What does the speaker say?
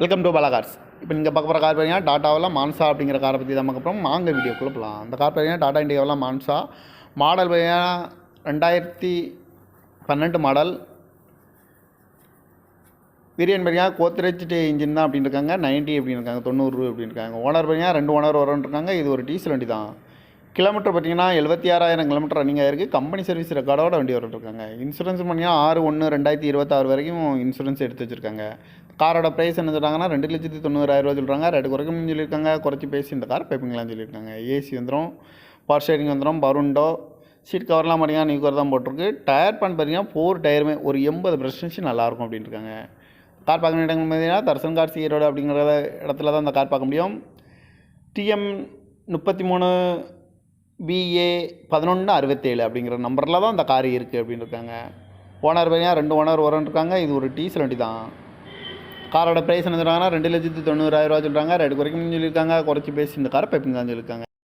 Welcome to Bala cars இப்போ நீங்கள் பார்க்க போகிற கார் பார்த்தீங்கன்னா டாட்டாவில் மான்சா அப்படிங்கிற காரை பற்றி தான் பார்க்க போகிறோம் வாங்க வீடியோக்குள்ளே போகலாம் அந்த கார் பார்த்தீங்கன்னா டாடா இண்டியாவில் மான்சா மாடல் பார்த்தீங்கன்னா ரெண்டாயிரத்தி பன்னெண்டு மாடல் பிரியன் பார்த்தீங்கன்னா கோத்ரேஜ் இன்ஜின் தான் அப்படின்னு இருக்காங்க நைன்ட்டி அப்படின்னு இருக்காங்க தொண்ணூறு அப்படின்னு இருக்காங்க ஓனர் பார்த்தீங்கன்னா ரெண்டு ஓனர் வரன்னு இருக்காங்க இது ஒரு டீசல் வண்டி தான். கிலோமீட்டர் பார்த்தீங்கன்னா எழுபத்தி ஆறாயிரம் கிலோமீட்டர் ரன்னிங் ஆயிருக்கு கம்பெனி சர்வீஸ் ரெக்கார்டோட வண்டி வரட்டுருக்காங்க இன்சூரன்ஸ் பார்த்தீங்கன்னா ஆறு ஒன்று ரெண்டாயிரத்தி இருபத்தாறு வரைக்கும் இன்சூரன்ஸ் எடுத்து வச்சிருக்காங்க. காரோட ப்ரைஸ் என்ன சொல்கிறாங்கன்னா ரெண்டு லட்சத்தி தொண்ணூறாயிரம் ரூபா சொல்கிறாங்க ரெண்டு குறைக்கணும்னு சொல்லியிருக்காங்க. குறைச்சி பேசி இந்த கார் பைப்பிங்களாம் சொல்லியிருக்காங்க. ஏசி வந்துடும் பவர் ஷேரிங் வந்துடும் பருண்டோ சீட் கவர்லாம் பார்த்தீங்கன்னா நியூ கவர் தான் போட்டிருக்கு. டயர் பண்ண பார்த்தீங்கன்னா ஃபோர் டயருமே ஒரு எண்பது பர்சன்டேஜ் நல்லாயிருக்கும் அப்படின்னு இருக்காங்க. கார் பார்க்க இடங்கள் பார்த்தீங்கன்னா தர்சன் கார் ஈரோடு அப்படிங்கிற இடத்துல தான் அந்த கார் பார்க்க முடியும். டிஎம் முப்பத்தி மூணு பிஏ பதினொன்று அறுபத்தேழு அப்படிங்கிற நம்பரில் தான் இந்த கார் இருக்குது அப்படின்னு இருக்காங்க ஓனர் பார்த்தீங்கன்னா ரெண்டு ஓனர் வரன்னு இருக்காங்க இது ஒரு டீசல் வண்டி தான். காரோட ப்ரைஸ் என்ன சொல்கிறாங்கன்னா ரெண்டு லட்சத்து தொண்ணூறாயிரம் ரூபா சொல்கிறாங்க ரெண்டு குறைக்கணும்னு சொல்லியிருக்காங்க. குறைச்சி பேசி இந்த காரை பைப்பிங் தான் சொல்லியிருக்காங்க.